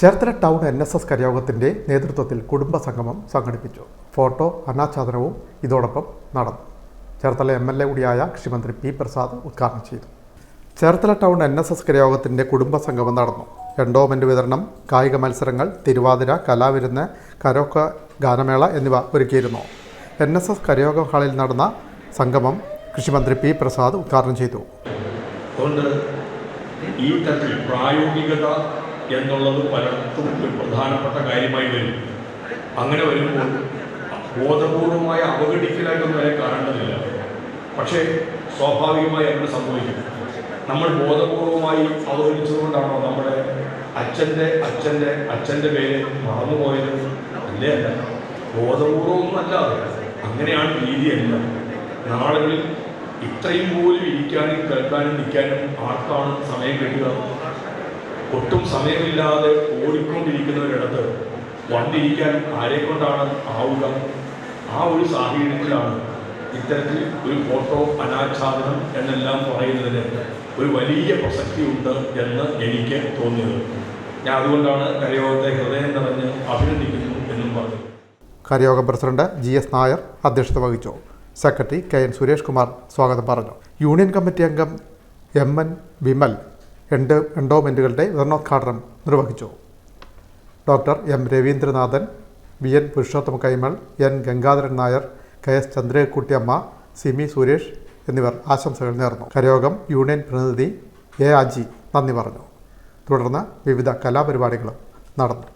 Cherthala town N S S കരയോഗത്തിന്റെ നേതൃത്വത്തിൽ കുടുംബ സംഗമം സംഘടിപ്പിച്ചു. ഫോട്ടോ അനാച്ഛാദനവും ഇതോടൊപ്പം നടന്നു. ചേർത്തല എം എൽ എ കൂടിയായ കൃഷിമന്ത്രി പി പ്രസാദ് ഉദ്ഘാടനം ചെയ്തു. Cherthala town N S S കരയോഗത്തിന്റെ കുടുംബ സംഗമം നടന്നു. എൻഡോമെന്റ് വിതരണം കായിക മത്സരങ്ങൾ തിരുവാതിര കലാവിരുന്ന് കരോക്ക ഗാനമേള എന്നിവ ഒരുക്കിയിരുന്നു. എൻ എസ് എസ് കരയോഗ ഹാളിൽ നടന്ന സംഗമം കൃഷിമന്ത്രി പി പ്രസാദ് ഉദ്ഘാടനം ചെയ്തു. ഈ തരത്തിൽ പ്രായോഗികത എന്നുള്ളത് പലർക്കും ഒരു പ്രധാനപ്പെട്ട കാര്യമായി വരും. അങ്ങനെ വരുമ്പോൾ ബോധപൂർവമായ അവഗണിക്കലായിട്ടൊന്നും വരെ കാണേണ്ടതില്ല. പക്ഷേ സ്വാഭാവികമായി അങ്ങനെ സംഭവിക്കും. നമ്മൾ ബോധപൂർവമായി അവഗണിച്ചതുകൊണ്ടാണോ നമ്മുടെ അച്ഛന്റെ അച്ഛന്റെ അച്ഛന്റെ പേര് മറന്നുപോയത്? അല്ലേ അല്ല ബോധപൂർവമൊന്നും അങ്ങനെയാണ് രീതിയല്ല നാളുകളിൽ ഇത്രയും പോലും ഇരിക്കാനും കേൾക്കാനും നിൽക്കാനും ആർക്കാണ് സമയം കിട്ടുക? ഒട്ടും സമയമില്ലാതെ ഓടിക്കൊണ്ടിരിക്കുന്നവരിടത്ത് വന്നിരിക്കാൻ ആരെ കൊണ്ടാണ് ആവുക? ആ ഒരു സാഹചര്യത്തിലാണ് ഇത്തരത്തിൽ ഒരു ഫോട്ടോ അനാച്ഛാദനം എന്നെല്ലാം പറയുന്നതിന് ഒരു വലിയ പ്രസക്തിയുണ്ട് എന്ന് എനിക്ക് തോന്നിയത്. ഞാൻ അതുകൊണ്ടാണ് കരയോഗത്തെ ഹൃദയം നിറഞ്ഞ് അഭിനന്ദിക്കുന്നു എന്നും പറഞ്ഞു. കരയോഗ പ്രസിഡന്റ് ജി എസ് നായർ അധ്യക്ഷത വഹിച്ചു. Secretary K N Suresh Kumar സ്വാഗതം പറഞ്ഞു. യൂണിയൻ കമ്മിറ്റി അംഗം എം എൻ വിമൽ എൻഡ് എൻഡോമെന്റുകളുടെ വിതരണോദ്ഘാടനം നിർവഹിച്ചു. Doctor M Ravindranathan V N Purushothama Kaimal N Gangadharan Nair K S Chandrakuttiyamma Simi Suresh എന്നിവർ ആശംസകൾ നേർന്നു. കരയോഗം യൂണിയൻ പ്രതിനിധി എ അജി നന്ദി പറഞ്ഞു. തുടർന്ന് വിവിധ കലാപരിപാടികളും നടന്നു.